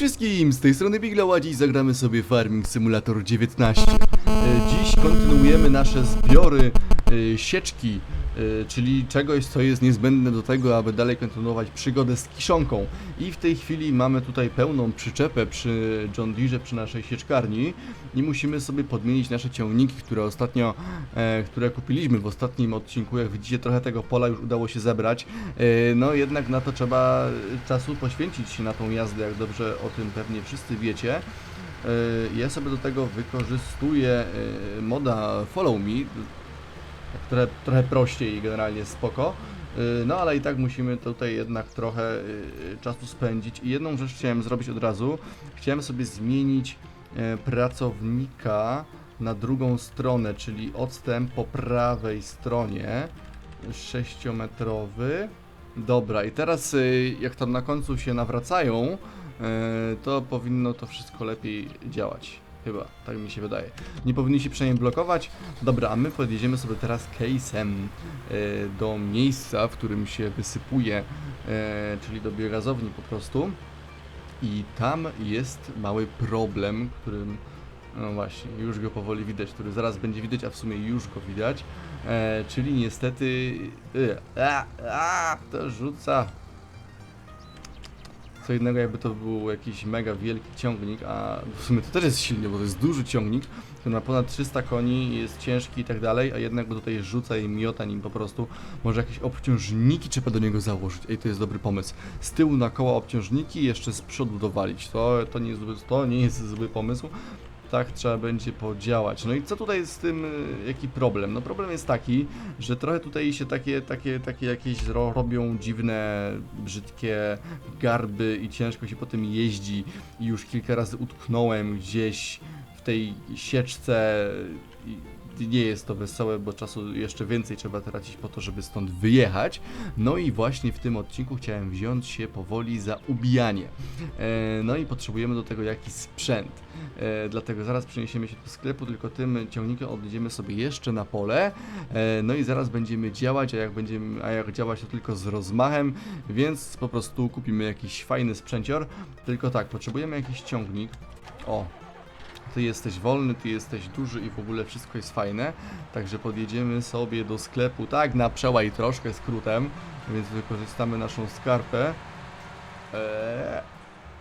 Wszystkim, z tej strony Biglow, a dziś zagramy sobie Farming Simulator 19. E, Dziś kontynuujemy nasze zbiory e, sieczki, czyli czegoś, co jest niezbędne do tego, aby dalej kontynuować przygodę z kiszonką. I w tej chwili mamy tutaj pełną przyczepę przy John Deere, przy naszej sieczkarni i musimy sobie podmienić nasze ciągniki, które ostatnio, e, które kupiliśmy w ostatnim odcinku. Jak widzicie, trochę tego pola już udało się zebrać. E, No jednak na to trzeba czasu poświęcić na tą jazdę, jak dobrze o tym pewnie wszyscy wiecie. E, Ja sobie do tego wykorzystuję e, moda Follow Me, które trochę prościej i generalnie spoko. E, No ale i tak musimy tutaj jednak trochę e, czasu spędzić. I jedną rzecz chciałem zrobić od razu. Chciałem sobie zmienić e, pracownika na drugą stronę, czyli odstęp po prawej stronie 6-metrowy. Dobra, i teraz y, jak tam na końcu się nawracają, y, to powinno to wszystko lepiej działać. Chyba, tak mi się wydaje. Nie powinni się przynajmniej blokować. Dobra, a my podjedziemy sobie teraz case'em y, do miejsca, w którym się wysypuje, y, czyli do biogazowni po prostu. I tam jest mały problem, którym no właśnie, już go powoli widać, który zaraz będzie widać, a w sumie już go widać. E, czyli niestety. E, a, a, to rzuca. Co innego, jakby to był jakiś mega wielki ciągnik, a w sumie to też jest silny, bo to jest duży ciągnik, który ma ponad 300 koni, jest ciężki i tak dalej, a jednak go tutaj rzuca i miota nim po prostu. Może jakieś obciążniki trzeba do niego założyć. Ej, to jest dobry pomysł. Z tyłu na koła obciążniki, jeszcze z przodu dowalić. To, to, nie, jest, to nie jest zły pomysł. Tak trzeba będzie podziałać. No i co tutaj z tym, y, jaki problem? No problem jest taki, że trochę tutaj się takie, takie, takie jakieś ro, robią dziwne, brzydkie garby i ciężko się po tym jeździ i już kilka razy utknąłem gdzieś w tej sieczce nie jest to wesołe, bo czasu jeszcze więcej trzeba tracić po to, żeby stąd wyjechać. No i właśnie w tym odcinku chciałem wziąć się powoli za ubijanie. E, no i potrzebujemy do tego jakiś sprzęt. E, dlatego zaraz przeniesiemy się do sklepu, tylko tym ciągnikiem odjedziemy sobie jeszcze na pole. E, no i zaraz będziemy działać, a jak będziemy, a jak działać to tylko z rozmachem, więc po prostu kupimy jakiś fajny sprzęcior. Tylko tak, potrzebujemy jakiś ciągnik. O, ty jesteś wolny, ty jesteś duży i w ogóle wszystko jest fajne. Także podjedziemy sobie do sklepu, tak na przełaj troszkę skrótem, więc wykorzystamy naszą skarpę. Eee,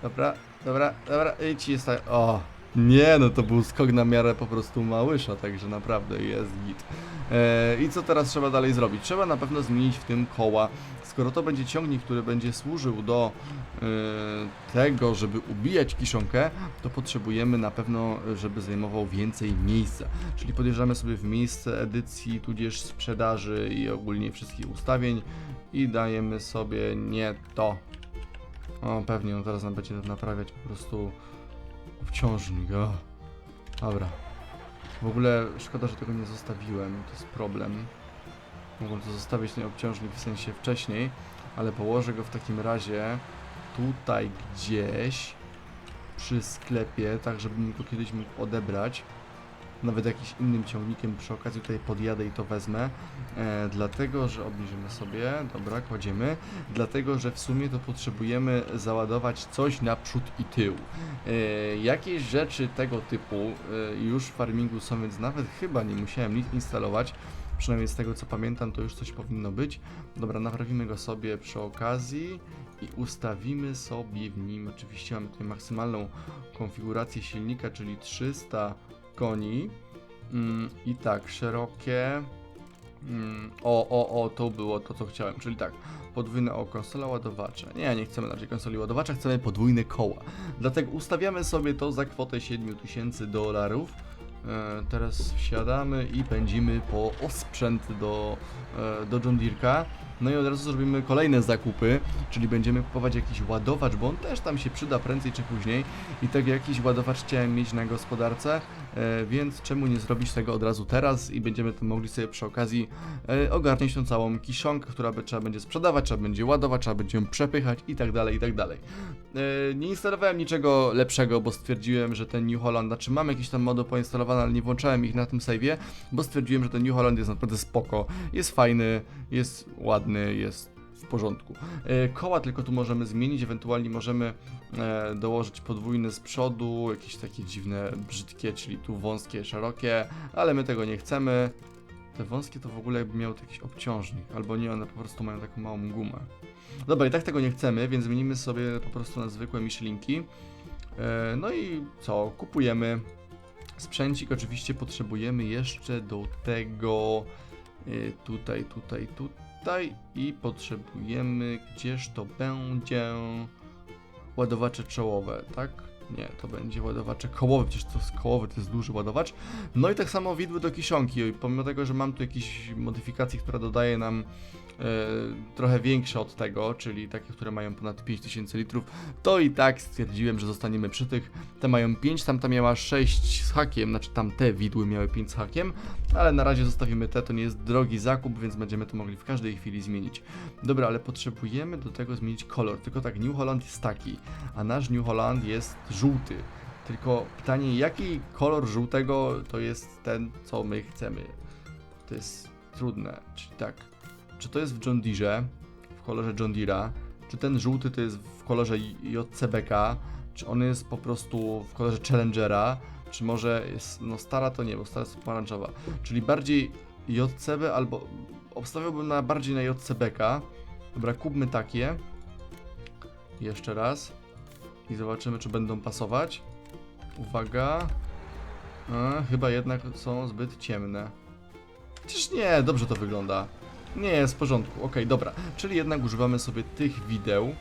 dobra, dobra, dobra, idź jest. O, nie, no to był skok na miarę po prostu małysza, także naprawdę jest git. Eee, I co teraz trzeba dalej zrobić? Trzeba na pewno zmienić w tym koła. Skoro to będzie ciągnik, który będzie służył do e, tego, żeby ubijać kiszonkę, to potrzebujemy na pewno, żeby zajmował więcej miejsca. Czyli podjeżdżamy sobie w miejsce edycji, tudzież sprzedaży i ogólnie wszystkich ustawień i dajemy sobie nie to. O, pewnie on teraz nam będzie naprawiać po prostu obciążnik. O. Dobra. W ogóle szkoda, że tego nie zostawiłem, to jest problem. Mogłem to zostawić ten obciążnik w sensie wcześniej, ale położę go w takim razie tutaj gdzieś przy sklepie, tak żebym go kiedyś mógł odebrać. Nawet jakimś innym ciągnikiem przy okazji tutaj podjadę i to wezmę. E, dlatego, że obniżymy sobie, dobra, kładziemy. Dlatego, że w sumie to potrzebujemy załadować coś naprzód i tył. E, jakieś rzeczy tego typu e, już w farmingu są, więc nawet chyba nie musiałem nic instalować. Przynajmniej z tego co pamiętam, to już coś powinno być. Dobra, naprawimy go sobie przy okazji i ustawimy sobie w nim. Oczywiście mamy tutaj maksymalną konfigurację silnika, czyli 300 koni. Mm, I tak, szerokie. Mm, o, o, o, to było to, co chciałem. Czyli tak, podwójne o konsola ładowacza. Nie, nie chcemy raczej konsoli ładowacza, chcemy podwójne koła. Dlatego ustawiamy sobie to za kwotę 7000 dolarów. E, teraz wsiadamy i pędzimy po osprzęt do, e, do John. No i od razu zrobimy kolejne zakupy, czyli będziemy kupować jakiś ładowacz, bo on też tam się przyda prędzej czy później. I tak jakiś ładowacz chciałem mieć na gospodarce, e, więc czemu nie zrobić tego od razu teraz i będziemy to mogli sobie przy okazji e, ogarniać tą całą kiszonkę, która trzeba będzie sprzedawać, trzeba będzie ładować, trzeba będzie ją przepychać i tak dalej, i tak dalej. E, nie instalowałem niczego lepszego, bo stwierdziłem, że ten New Holland, znaczy mam jakieś tam mody poinstalowane, ale nie włączałem ich na tym save'ie, bo stwierdziłem, że ten New Holland jest naprawdę spoko, jest fajny, jest ładny, jest w porządku. E, koła tylko tu możemy zmienić, ewentualnie możemy e, dołożyć podwójne z przodu, jakieś takie dziwne, brzydkie, czyli tu wąskie, szerokie, ale my tego nie chcemy. Te wąskie to w ogóle jakby miały jakiś obciążnik, albo nie, one po prostu mają taką małą gumę. Dobra, i tak tego nie chcemy, więc zmienimy sobie po prostu na zwykłe Michelinki. E, no i co? Kupujemy sprzęcik. Oczywiście potrzebujemy jeszcze do tego e, tutaj, tutaj, tutaj i potrzebujemy, gdzież to będzie ładowacze czołowe, tak? Nie, to będzie ładowacze kołowe, przecież to jest kołowy, to jest duży ładowacz. No i tak samo widły do kiszonki, pomimo tego, że mam tu jakieś modyfikacje, która dodaje nam trochę większe od tego, czyli takie, które mają ponad 5000 litrów, to i tak stwierdziłem, że zostaniemy przy tych. Te mają 5, tamta miała 6 z hakiem, znaczy tamte widły miały 5 z hakiem, ale na razie zostawimy te, to nie jest drogi zakup, więc będziemy to mogli w każdej chwili zmienić. Dobra, ale potrzebujemy do tego zmienić kolor, tylko tak New Holland jest taki, a nasz New Holland jest żółty. Tylko pytanie, jaki kolor żółtego to jest ten, co my chcemy? To jest trudne, czyli tak, czy to jest w John Deere, w kolorze John Deere'a, czy ten żółty to jest w kolorze JCBK, czy on jest po prostu w kolorze Challengera, czy może jest, no stara to nie, bo stara jest pomarańczowa, czyli bardziej JCB albo obstawiałbym na bardziej na JCBK. Dobra, kupmy takie. Jeszcze raz. I zobaczymy, czy będą pasować. Uwaga. A, chyba jednak są zbyt ciemne. Przecież nie, dobrze to wygląda. Nie, jest w porządku. Okej, dobra. Czyli jednak używamy sobie tych wideł.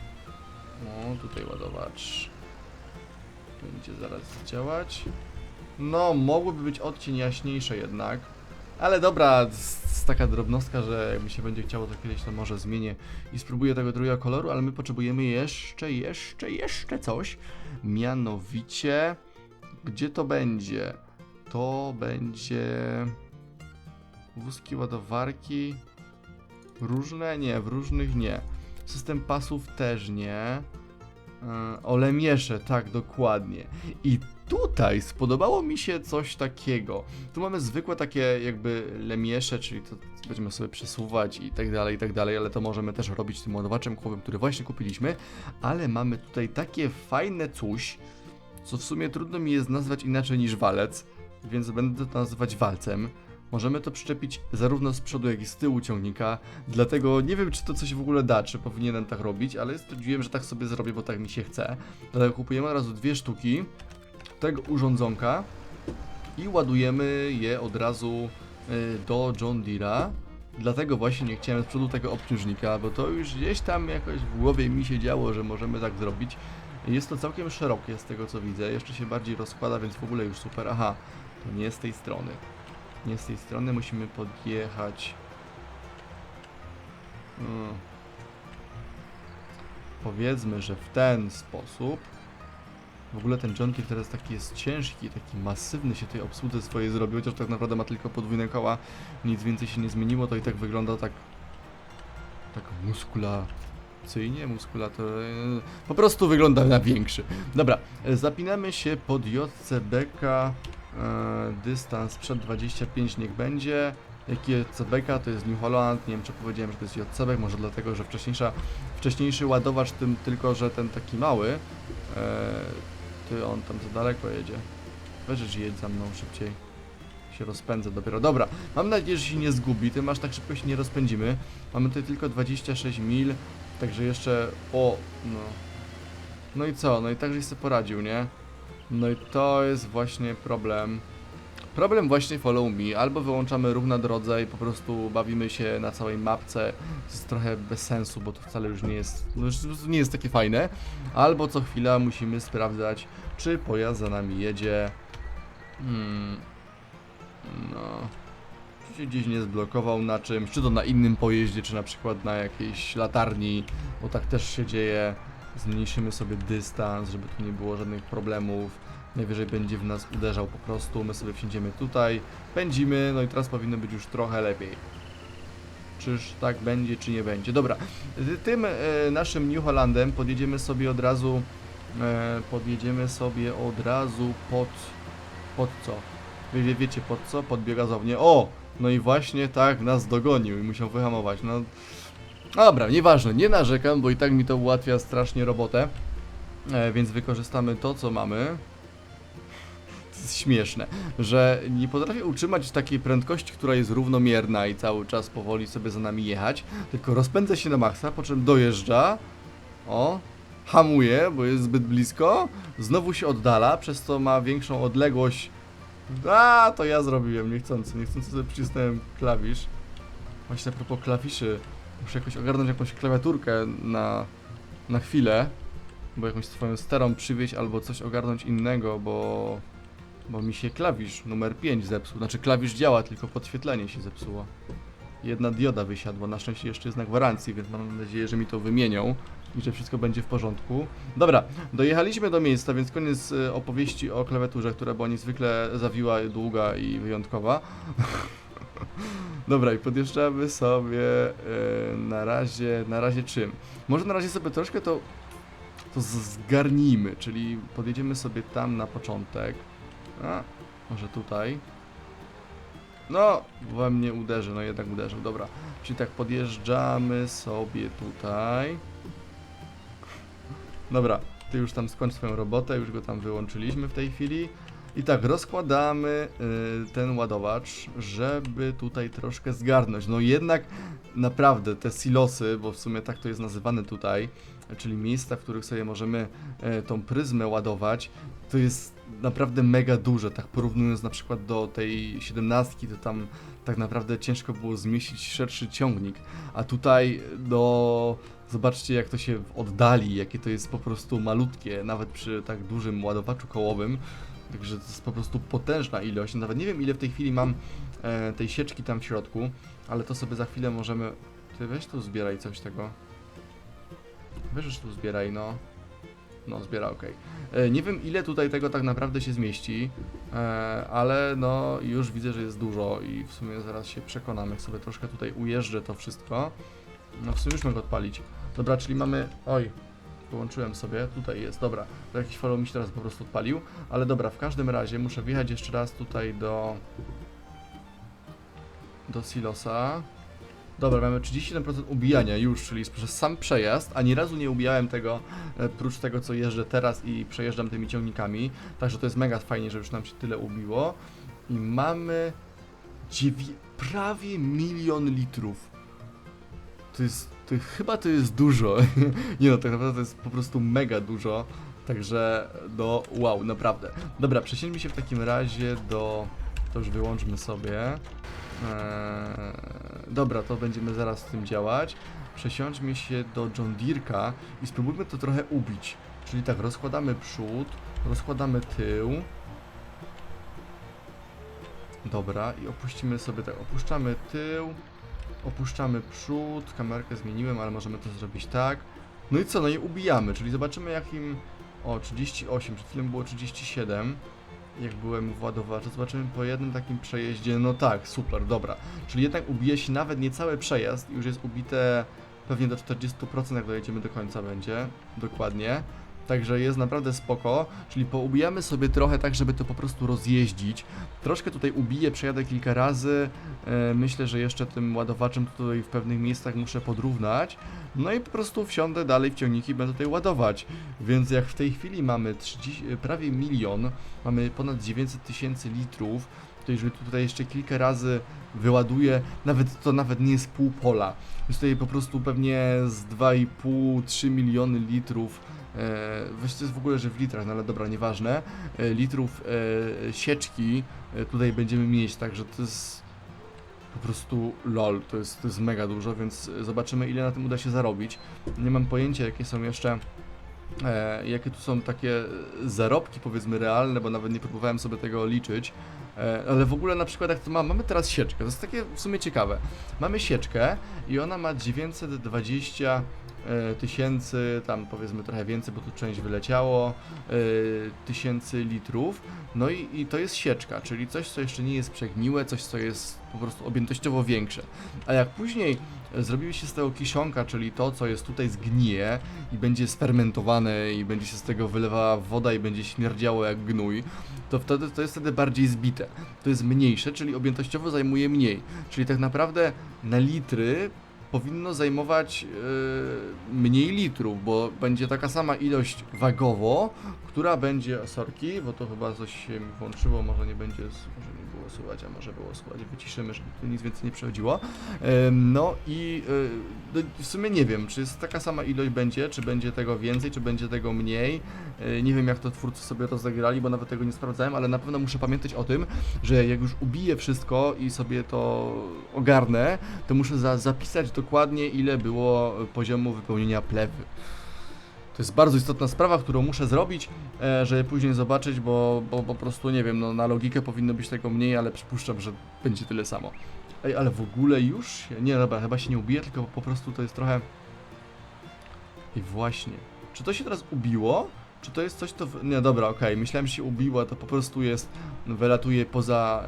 O, tutaj ładowacz. Będzie zaraz działać. No, mogłyby być odcień jaśniejsze jednak. Ale dobra, jest taka drobnostka, że jak mi się będzie chciało to kiedyś, to może zmienię i spróbuję tego drugiego koloru, ale my potrzebujemy jeszcze, jeszcze, jeszcze coś. Mianowicie, gdzie to będzie? To będzie wózki, ładowarki, różne? Nie, w różnych nie. System pasów też nie. Yy, O lemiesze, tak, dokładnie. I tutaj spodobało mi się coś takiego. Tu mamy zwykłe takie jakby lemiesze, czyli to będziemy sobie przesuwać i tak dalej, i tak dalej, ale to możemy też robić tym ładowaczem kołowym, który właśnie kupiliśmy. Ale mamy tutaj takie fajne coś, co w sumie trudno mi jest nazwać inaczej niż walec, więc będę to nazywać walcem. Możemy to przyczepić zarówno z przodu, jak i z tyłu ciągnika, dlatego nie wiem, czy to coś w ogóle da, czy powinienem tak robić, ale stwierdziłem, że tak sobie zrobię, bo tak mi się chce. Dlatego kupujemy od razu dwie sztuki tego urządzonka i ładujemy je od razu y, do John Deere'a. Dlatego właśnie nie chciałem z przodu tego obciążnika, bo to już gdzieś tam jakoś w głowie mi się działo, że możemy tak zrobić. Jest to całkiem szerokie z tego co widzę, jeszcze się bardziej rozkłada, więc w ogóle już super. Aha, to nie z tej strony. Nie z tej strony musimy podjechać. Mm. Powiedzmy, że w ten sposób. W ogóle ten John Deere teraz taki jest ciężki, taki masywny się tej obsłudze swojej zrobił, chociaż tak naprawdę ma tylko podwójne koła, nic więcej się nie zmieniło, to i tak wygląda tak tak muskulacyjnie, muskulator... Po prostu wygląda na większy. Dobra, zapinamy się pod JCBK, dystans przed 25 niech będzie. Jaki jest CBK, to jest New Holland, nie wiem czy powiedziałem, że to jest JCB, może dlatego, że wcześniejsza, wcześniejszy ładowacz, tym tylko, że ten taki mały, e, ty on tam za daleko jedzie. Weź, jedź za mną szybciej. Się rozpędzę dopiero. Dobra, mam nadzieję, że się nie zgubi. Tym aż tak szybko się nie rozpędzimy. Mamy tutaj tylko 26 mil, także jeszcze. O, no. No i co? No i tak, żeś sobie poradził, nie? No i to jest właśnie problem. Problem właśnie follow me. Albo wyłączamy ruch na drodze i po prostu bawimy się na całej mapce. To jest trochę bez sensu, bo to wcale już nie jest, no nie jest takie fajne. Albo co chwila musimy sprawdzać, czy pojazd za nami jedzie. Hmm. No. Czy się gdzieś nie zblokował na czymś, czy to na innym pojeździe, czy na przykład na jakiejś latarni, bo tak też się dzieje. Zmniejszymy sobie dystans, żeby tu nie było żadnych problemów. Najwyżej będzie w nas uderzał po prostu, my sobie wsiądziemy tutaj, pędzimy, no i teraz powinno być już trochę lepiej. Czyż tak będzie, czy nie będzie? Dobra, tym e, naszym New Hollandem podjedziemy sobie od razu, e, podjedziemy sobie od razu pod, pod co? Wie, wiecie pod co? Pod biogazownię. O! No i właśnie tak nas dogonił i musiał wyhamować. No, Dobra, nieważne, nie narzekam, bo i tak mi to ułatwia strasznie robotę. E, więc wykorzystamy to, co mamy. To jest śmieszne, że nie potrafię utrzymać takiej prędkości, która jest równomierna i cały czas powoli sobie za nami jechać, tylko rozpędza się na maksa, po czym dojeżdża, o, hamuje, bo jest zbyt blisko, znowu się oddala, przez co ma większą odległość. A, to ja zrobiłem, niechcący, niechcący sobie przycisnąłem klawisz. Właśnie a propos klawiszy, muszę jakoś ogarnąć jakąś klawiaturkę na, na chwilę, bo jakąś swoją starą przywieźć albo coś ogarnąć innego, bo, bo mi się klawisz numer 5 zepsuł. Znaczy klawisz działa, tylko podświetlenie się zepsuło. Jedna dioda wysiadła, na szczęście jeszcze jest na gwarancji, więc mam nadzieję, że mi to wymienią i że wszystko będzie w porządku. Dobra, dojechaliśmy do miejsca, więc koniec y, opowieści o klawiaturze, która była niezwykle zawiła, długa i wyjątkowa. Dobra, i podjeżdżamy sobie y, na razie, na razie czym? Może na razie sobie troszkę to, to zgarnijmy, czyli podjedziemy sobie tam na początek. A, może tutaj. No, we mnie uderzy, no jednak uderzył, dobra. Czyli tak podjeżdżamy sobie tutaj. Dobra, ty już tam skończ swoją robotę, już go tam wyłączyliśmy w tej chwili. I tak, rozkładamy y, ten ładowacz, żeby tutaj troszkę zgarnąć. No jednak naprawdę te silosy, bo w sumie tak to jest nazywane tutaj, czyli miejsca, w których sobie możemy e, tą pryzmę ładować, to jest naprawdę mega duże. Tak porównując na przykład do tej 17, to tam tak naprawdę ciężko było zmieścić szerszy ciągnik. A tutaj do Zobaczcie jak to się oddali, jakie to jest po prostu malutkie, nawet przy tak dużym ładowaczu kołowym. Także to jest po prostu potężna ilość. Nawet nie wiem ile w tej chwili mam e, tej sieczki tam w środku, ale to sobie za chwilę możemy... Ty weź tu zbieraj coś tego. Weź tu zbieraj, no. No, zbiera, ok. E, nie wiem ile tutaj tego tak naprawdę się zmieści, e, ale no już widzę, że jest dużo i w sumie zaraz się przekonam, jak sobie troszkę tutaj ujeżdżę to wszystko. No w sumie już mogę odpalić. Dobra, czyli mamy... Oj, wyłączyłem sobie, tutaj jest, dobra. To jakiś follow mi się teraz po prostu odpalił, ale dobra, w każdym razie muszę wjechać jeszcze raz tutaj do... do silosa. Dobra, mamy 37% ubijania już, czyli przez sam przejazd, ani razu nie ubijałem tego, e, prócz tego co jeżdżę teraz i przejeżdżam tymi ciągnikami, także to jest mega fajnie, że już nam się tyle ubiło. I mamy prawie milion litrów. To jest, to chyba to jest dużo. nie no, tak naprawdę to jest po prostu mega dużo. Także no wow, naprawdę. Dobra, przesiądźmy się w takim razie do... To już wyłączmy sobie. Eee, dobra, to będziemy zaraz z tym działać. Przesiądźmy się do John Deere'ka i spróbujmy to trochę ubić. Czyli tak, rozkładamy przód, rozkładamy tył. Dobra, i opuścimy sobie tak, opuszczamy tył, opuszczamy przód, kamerkę zmieniłem, ale możemy to zrobić tak. No i co, no i ubijamy, czyli zobaczymy jakim... O, 38, przed chwilą było 37 jak byłem w ładowaczu, zobaczymy po jednym takim przejeździe, no tak, super, dobra. Czyli jednak ubije się nawet niecały przejazd, już jest ubite pewnie do 40%, jak dojedziemy do końca będzie, dokładnie. Także jest naprawdę spoko, czyli poubijamy sobie trochę tak, żeby to po prostu rozjeździć. Troszkę tutaj ubiję, przejadę kilka razy, e, myślę, że jeszcze tym ładowaczem tutaj w pewnych miejscach muszę podrównać. No i po prostu wsiądę dalej w ciągniki i będę tutaj ładować. Więc jak w tej chwili mamy 30, prawie milion, mamy ponad 900 tysięcy litrów, to jeżeli tutaj jeszcze kilka razy wyładuję, nawet to nawet nie jest pół pola. Jest tutaj po prostu pewnie z 2,5-3 miliony litrów E, weź to jest w ogóle, że w litrach, no ale dobra, nieważne, e, litrów e, sieczki e, tutaj będziemy mieć, także to jest po prostu lol, to jest, to jest mega dużo, więc zobaczymy ile na tym uda się zarobić. Nie mam pojęcia jakie są jeszcze, jakie tu są takie zarobki powiedzmy realne, bo nawet nie próbowałem sobie tego liczyć. E, Ale w ogóle na przykład jak to ma, mamy teraz sieczkę, to jest takie w sumie ciekawe. Mamy sieczkę i ona ma 920 e, tysięcy, tam powiedzmy trochę więcej, bo tu część wyleciało, e, tysięcy litrów. No i, i to jest sieczka, czyli coś, co jeszcze nie jest przegniłe, coś, co jest po prostu objętościowo większe. A jak później zrobiły się z tego kiszonka, czyli to, co jest tutaj zgnije i będzie sfermentowane i będzie się z tego wylewała woda i będzie śmierdziało jak gnój, to wtedy to jest wtedy bardziej zbite. To jest mniejsze, czyli objętościowo zajmuje mniej. Czyli tak naprawdę na litry powinno zajmować e, mniej litrów, bo będzie taka sama ilość wagowo, która będzie, sorki, bo to chyba coś się włączyło, może nie będzie, może było słychać, a może było słychać, wyciszymy, żeby tu nic więcej nie przechodziło. No i e, w sumie nie wiem, czy jest taka sama ilość będzie, czy będzie tego więcej, czy będzie tego mniej. E, Nie wiem jak to twórcy sobie rozegrali, bo nawet tego nie sprawdzałem, ale na pewno muszę pamiętać o tym, że jak już ubiję wszystko i sobie to ogarnę, to muszę za zapisać dokładnie ile było poziomu wypełnienia plewy. To jest bardzo istotna sprawa, którą muszę zrobić, e, żeby później zobaczyć, bo, bo po prostu nie wiem, no na logikę powinno być tego mniej, ale przypuszczam, że będzie tyle samo. Ej, ale w ogóle już? się- Nie, dobra, chyba się nie ubije, tylko po prostu to jest trochę... I właśnie. Czy to się teraz ubiło? Czy to jest coś, to... Nie, dobra, okej, myślałem, że się ubiło, a to po prostu jest... Wylatuje poza...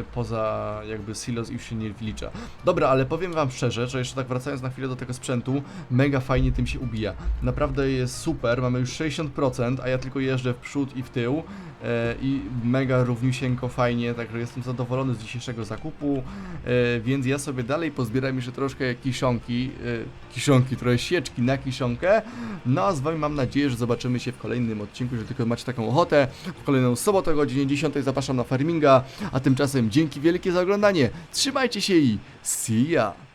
E, poza jakby silos i już się nie wlicza. Dobra, ale powiem wam szczerze, że jeszcze tak wracając na chwilę do tego sprzętu, mega fajnie tym się ubija. Naprawdę jest super, mamy już 60%, a ja tylko jeżdżę w przód i w tył e, i mega równiusieńko fajnie, także jestem zadowolony z dzisiejszego zakupu, e, więc ja sobie dalej pozbieram jeszcze troszkę kiszonki, e, kiszonki, trochę sieczki na kiszonkę, no a z wami mam nadzieję, że zobaczymy się w kolejnym odcinku, że tylko macie taką ochotę. W kolejną sobotę o godzinie 10 zapraszam na farminga, a tymczasem dzięki wielkie za oglądanie, trzymajcie się i see ya!